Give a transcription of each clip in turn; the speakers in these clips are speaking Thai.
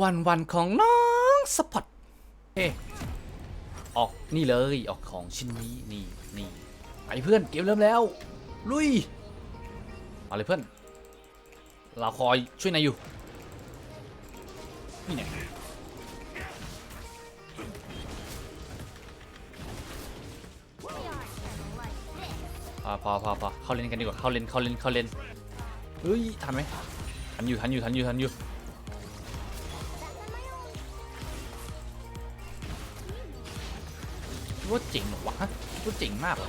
วันวันของน้องสปอตเอะออกนี่เลยออกของชิ้นนี้นี่นี่ไปเพื่อนเกมเริ่มแล้ว ลุยมาเลยเพื่อน เราคอยช่วยนายอยู่นี่ไงพอพอพอพอเข้าเล่นกันดีกว่าเข้าเล่นเข้าเล่นเข้าเล่นเฮ้ยทันไหมทันอยู่ทันอยู่ทันอยู่ทันอยู่ ว่าเจ๋งเหรอวะคิดว่าเจ๋งมากเหรอ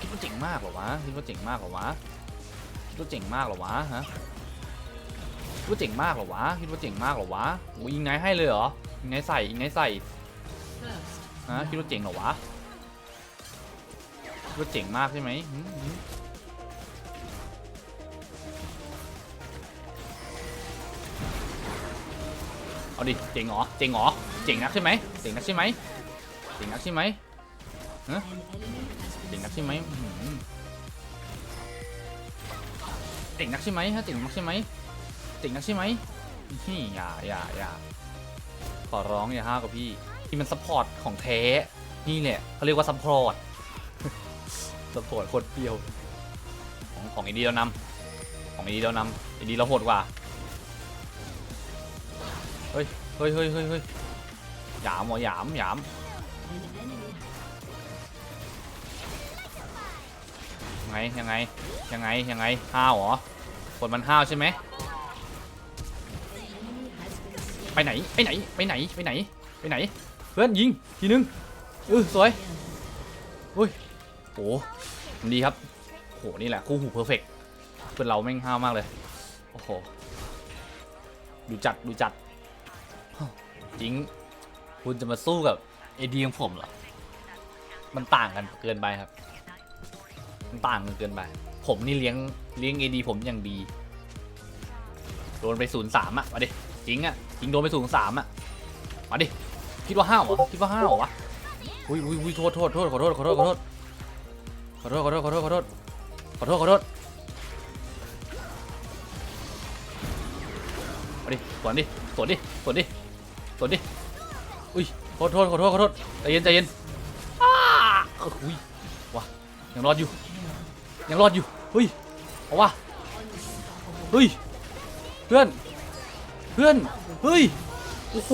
คิดว่าเจ๋งมากเหรอวะคิดว่าเจ๋งมากเหรอวะคิดว่าเจ๋งมากเหรอวะฮะคิดว่าเจ๋งมากเหรอวะคิดว่าเจ๋งมากเหรอวะโอ้ยิงไงให้เลยเหรอยิงไงใส่ยิงไงใส่ฮะคิดว่าเจ๋งเหรอวะคิดว่าเจ๋งมากใช่ไหมหืมหืมเอาดิ เจ๋งเหรอ เจ๋งเหรอ เจ๋งนักใช่ไหมเจ๋งนักใช่ไหม เจ๋งนักใช่ไหมฮะเจ๋งนักใช่ไหมอื้อหือเจ๋งนักใช่ไหมฮะเจ๋งนักใช่ไหมเจ๋งนักใช่ไหมนี่อย่าอย่าอย่าขอร้องอย่าห้าวกับพี่ที่มันซัพพอร์ตของแท้นี่แหละเขาเรียกว่าซัพพอร์ตซัพพอร์ตโคตรเปรี้ยวของของไอดีเรานำของไอดีเรานำไอดีเราโหดกว่าเฮ้ยเฮ้ยเฮ้ยเฮ้ยเฮ้ยหยามเหรอหยามหยาม ยังไงยังไงยังไงยังไงห้าวเหรอคนมันห้าวใช่ไหมไปไหนไปไหนไปไหนไปไหนไปไหน เพื่อนยิงทีนึงเออสวยอุ้ยโหมันดีครับโหนี่แหละคู่หูเพอร์เฟกเพื่อนเราแม่งห้าวมากเลยโอ้โหดูจัดดูจัดจริง คุณจะมาสู้กับ เอดีของผมเหรอ มันต่างกันเกินไปครับ มันต่างกันเกินไป ผมนี่เลี้ยงเลี้ยงเอดีผมอย่างดี โดนไปศูนย์สามอะ มาดิ จริงอะ จริงโดนไปศูนย์สามอะ มาดิ คิดว่าห้าวเหรอ คิดว่าห้าวเหรอวะ อุ้ยอุ้ยอุ้ยโทษโทษโทษขอโทษขอโทษขอโทษขอโทษขอโทษขอโทษขอโทษขอโทษขอโทษมาดิสวนดิสวนดิสวนดิสวนดิ อุ้ย โทษโทษขอโทษขอโทษใจเย็นใจเย็นอ้าอุ้ยว้ายังรอดอยู่ยังรอดอยู่เฮ้ยเอาวะเฮ้ยเพื่อนเพื่อนเฮ้ยโอ้โห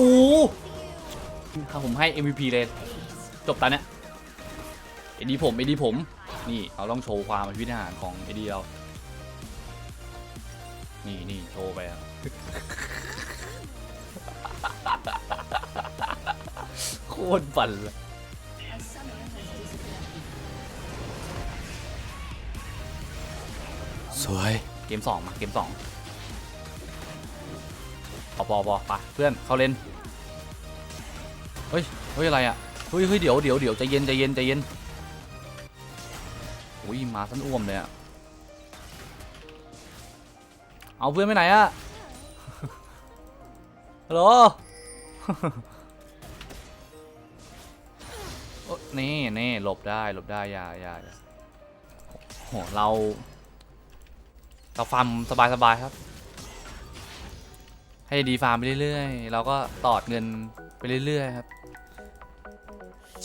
ถ้าผมให้ MVP เลยจบตาเนี้ยเอดีผมเอดีผมนี่เราต้องโชว์ความเป็นพิธานของเอดีเรานี่นี่โชว์ไปอะ คตรปั่นเลยสวย เกมสองมาเกมสองพอพอพอไปเพื่อนเข้าเล่นเฮ้ยเฮ้ยอะไรอะเฮ้ยเฮ้ยเดี๋ยวเดี๋ยวเดี๋ยวใจเย็นใจเย็นใจเย็นอุ้ยมาสั้นอ้วมเลยอะเอาเพื่อนไปไหนอะฮัลโหล นี่นี่หลบได้หลบได้อย่าอย่าอย่าโหเราเราฟาร์มสบายๆครับ ให้ดีฟาร์มไปเรื่อยๆ เราก็ตอดเงินไปเรื่อยๆครับ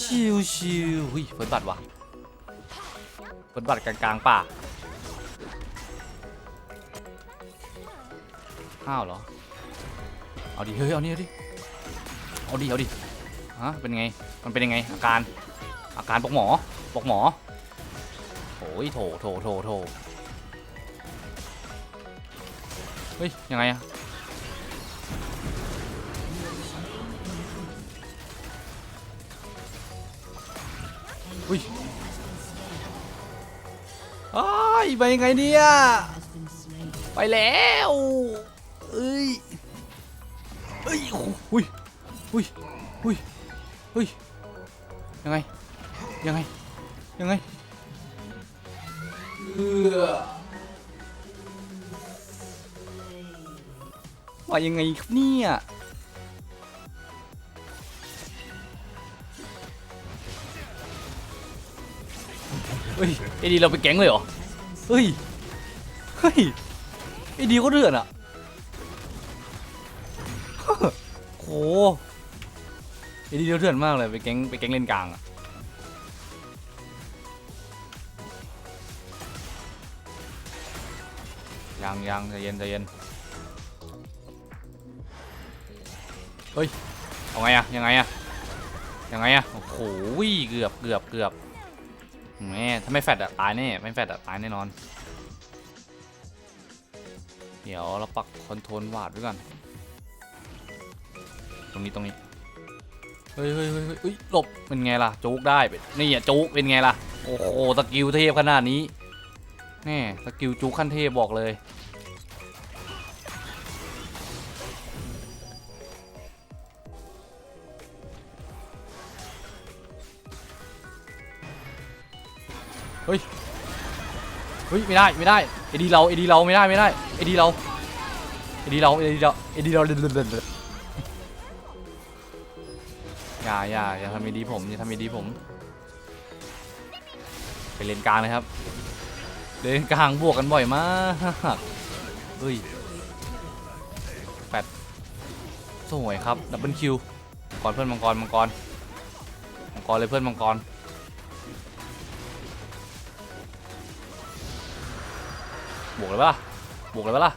ชิวชิวหุยเฟิร์นบัตรวะเฟิร์นบัตรกลางๆป่าข้าวเหรอ เอาดิ เฮ้ย เอานี่เอาดิ เอาดิ เอาดิ ฮะเป็นไง มันเป็นยังไง อาการ อาการปกหมอปกหมอโอ้ยโถโถโถโถเฮ้ย ยังไงอะอุ้ยอ้ายไปยังไงเนี่ย ไปแล้วเอ้ยเอ้ยอุ้ยอุ้ยอุ้ย อุ้ย ยังไง ยังไง ยังไงเออว่ายังไงครับเนี่ยเฮ้ยไอดีเราไปแก๊งเลยเหรอ เฮ้ย เฮ้ยไอดีก็เดือดอะ ไอ้ดีเดียวเถื่อนมากเลยไปแก๊งไปแก๊งเล่นกลางอะยังยังใจเย็นใจเย็นเฮ้ยเอาไงอะยังไงอะยังไงอะโอ้โหเกือบเกือบเกือบแม่ถ้าไม่แฟดอะตายแน่ไม่แฟดอะตายแน่นอน เดี๋ยวเราปักคอนโทรลวาดไว้ก่อนตรงนี้ตรงนี้ เฮ้ยเฮ้ยเฮ้ยเฮ้ยหลบเป็นไงล่ะจุกได้เป็นนี่อะจุกเป็นไงล่ะโอ้โหสกิลเทพขนาดนี้แน่สกิลจุกขั้นเทพบอกเลยเฮ้ยเฮ้ยไม่ได้ไม่ได้เอดีเราเอดีเราไม่ได้ไม่ได้เอดีเราเอดีเราเอดีเราเอดีเรา อย่าอย่าอย่าทำเอดีผมอย่าทำเอดีผมไปเลนกลางเลยครับ เลนกลางบวกกันบ่อยมากเฮ้ยแปดสวยครับดับเบิลคิวมังกรเพื่อนมังกรมังกรมังกรเลยเพื่อนมังกรบวกเลยปะล่ะบวกเลยปะล่ะ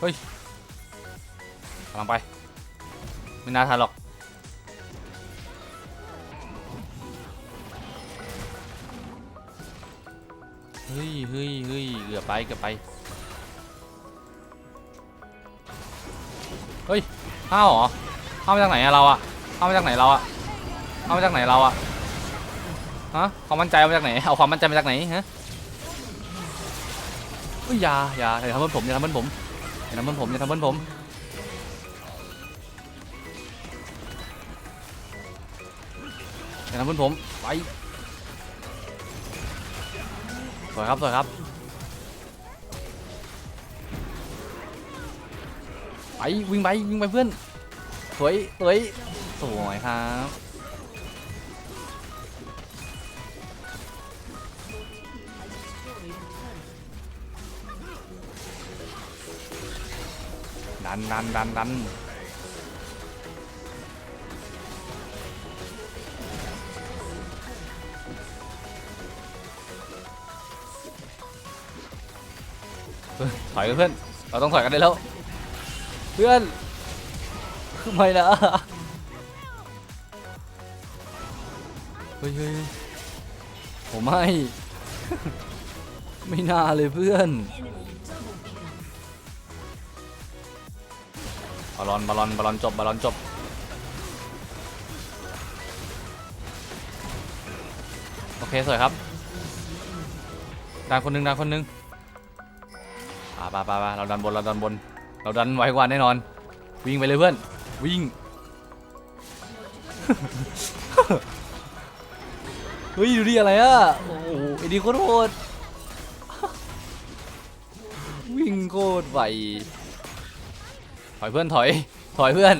เฮ้ยกำลังไปไม่น่าทันหรอกเฮ้ยเฮ้ยเฮ้ยเกือบไปเกือบไปเฮ้ยห้าวเหรอเอามาจากไหนอะเราอะเอามาจากไหนเราอะเอามาจากไหนเราอะฮะความมั่นใจมาจากไหนเอาความมั่นใจมาจากไหนฮะเฮ้ยอย่าอย่าอย่าทำเพื่อนผมอย่าทำเพื่อนผม อย่าทำเพื่อนผมอย่าทำเพื่อนผมอย่าทำเพื่อนผมไปสวยครับสวยครับไปวิ่งไปวิ่งไปเพื่อนสวยสวยสวยครับ ดันดันดันดันเฮ้ยถอยกันเพื่อน เราต้องถอยกันได้แล้ว เพื่อนไม่นะเฮ้ยผมไม่ ไม่น่าเลยเพื่อน บอลลอนบอลลอนบอลลอนจบบอลลอนจบโอเคสวยครับดันคนหนึ่งดันคนหนึ่งอ่าไปไปไปเราดันบนเราดันบน เราดันไวกว่าแน่นอน วิ่งไปเลยเพื่อน วิ่งเฮ้ยดูดิอะไรอะโอ้โหไอ้ดีโคตรโหดวิ่งโคตรไว อยเพื่อนถอย ถอยเพื่อน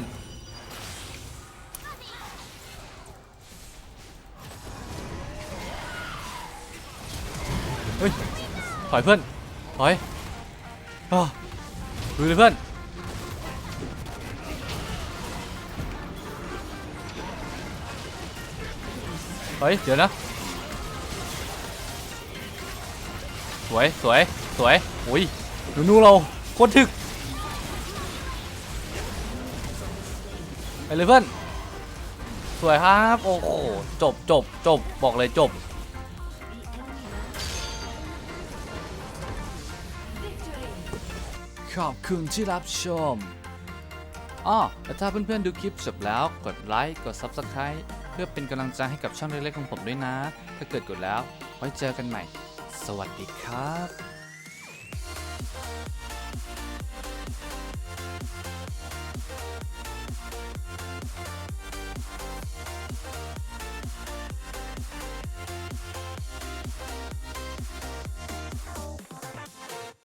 เฮ้ย ถอยเพื่อน ถอยอ้าวดูเลยเพื่อนเฮ้ยเดี๋ยวนะ สวย สวย สวยโอ้ยนูนูเราโคตรถึก เลยเพื่อนสวยครับ โอ้โห จบจบจบบอกเลยจบ ขอบคุณที่รับชมอ๋อและถ้าเพื่อนๆดูคลิปจบแล้วกดไลค์กด Subscribe เพื่อเป็นกำลังใจให้กับช่องเล็กๆของผมด้วยนะ ถ้าเกิดกดแล้วไว้เจอกันใหม่ สวัสดีครับ